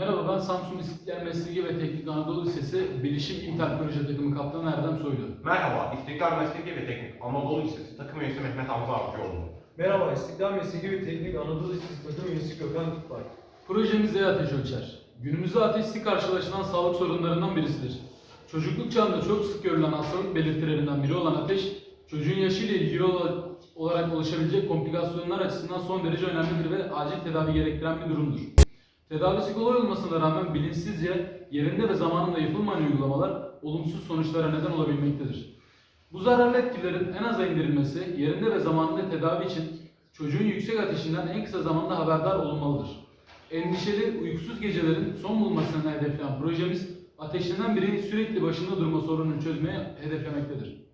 Merhaba ben Samsun İstiklal Mesleki ve Teknik Anadolu Lisesi Bilişim İnter Proje Takımı Kaptanı Erdem Soylu. Merhaba, İstiklal Mesleki ve Teknik Anadolu Lisesi takım üyesi Mehmet Hamza Avcıoğlu. Merhaba, İstiklal Mesleki ve Teknik Anadolu Lisesi takım üyesi Gökhan Kutbay. Projemiz E-Ateş Ölçer. Günümüzde ateşli karşılaşılan sağlık sorunlarından birisidir. Çocukluk çağında çok sık görülen hastalık belirtilerinden biri olan ateş, çocuğun yaşıyla ilgili ola- olarak oluşabilecek komplikasyonlar açısından son derece önemlidir ve acil tedavi gerektiren bir durumdur. Tedavisi kolay olmasına rağmen bilinçsizce yerinde ve zamanında yapılmayan uygulamalar olumsuz sonuçlara neden olabilmektedir. Bu zararlı etkilerin en aza indirilmesi, yerinde ve zamanında tedavi için çocuğun yüksek ateşinden en kısa zamanda haberdar olunmalıdır. Endişeli, uykusuz gecelerin son bulmasını hedefleyen projemiz, ateşlenen bireyin sürekli başında durma sorununu çözmeye hedeflemektedir.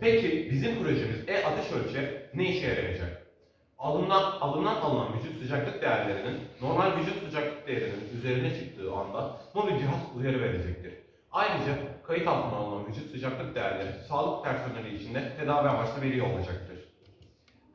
Peki bizim projemiz E-Ateş Ölçer ne işe yarayacak? Alınan, alınan alınan vücut sıcaklık değerlerinin normal vücut sıcaklık değerinin üzerine çıktığı anda mobil cihaz uyarı verecektir. Ayrıca kayıt altına alınan vücut sıcaklık değerleri sağlık personeli için de tedavi amaçlı veriyor olacaktır.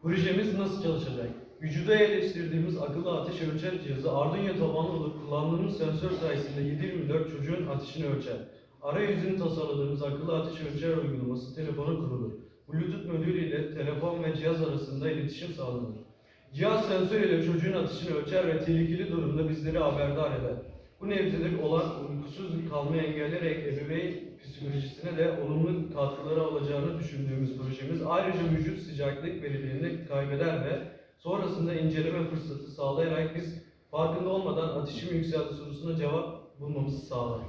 Projemiz nasıl çalışacak? Vücuda yerleştirdiğimiz akıllı ateş ölçer cihazı Arduino tabanlı olup kullandığımız sensör sayesinde 7/24 çocuğun ateşini ölçer. Arayüzünü tasarladığımız akıllı ateş ölçer uygulaması telefona kurulur. Bluetooth modülü ile telefon ve cihaz arasında iletişim sağlanır. Cihaz sensör ile çocuğun ateşini ölçer ve tehlikeli durumda bizleri haberdar eder. Bu nebzelik olan uykusuz kalmayı engelleyerek ebeveyn psikolojisine de olumlu katkıları olacağını düşündüğümüz projemiz ayrıca vücut sıcaklık verilerini kaybeder ve sonrasında inceleme fırsatı sağlayarak biz farkında olmadan ateşim yükseldi sorusuna cevap bulmamızı sağlar.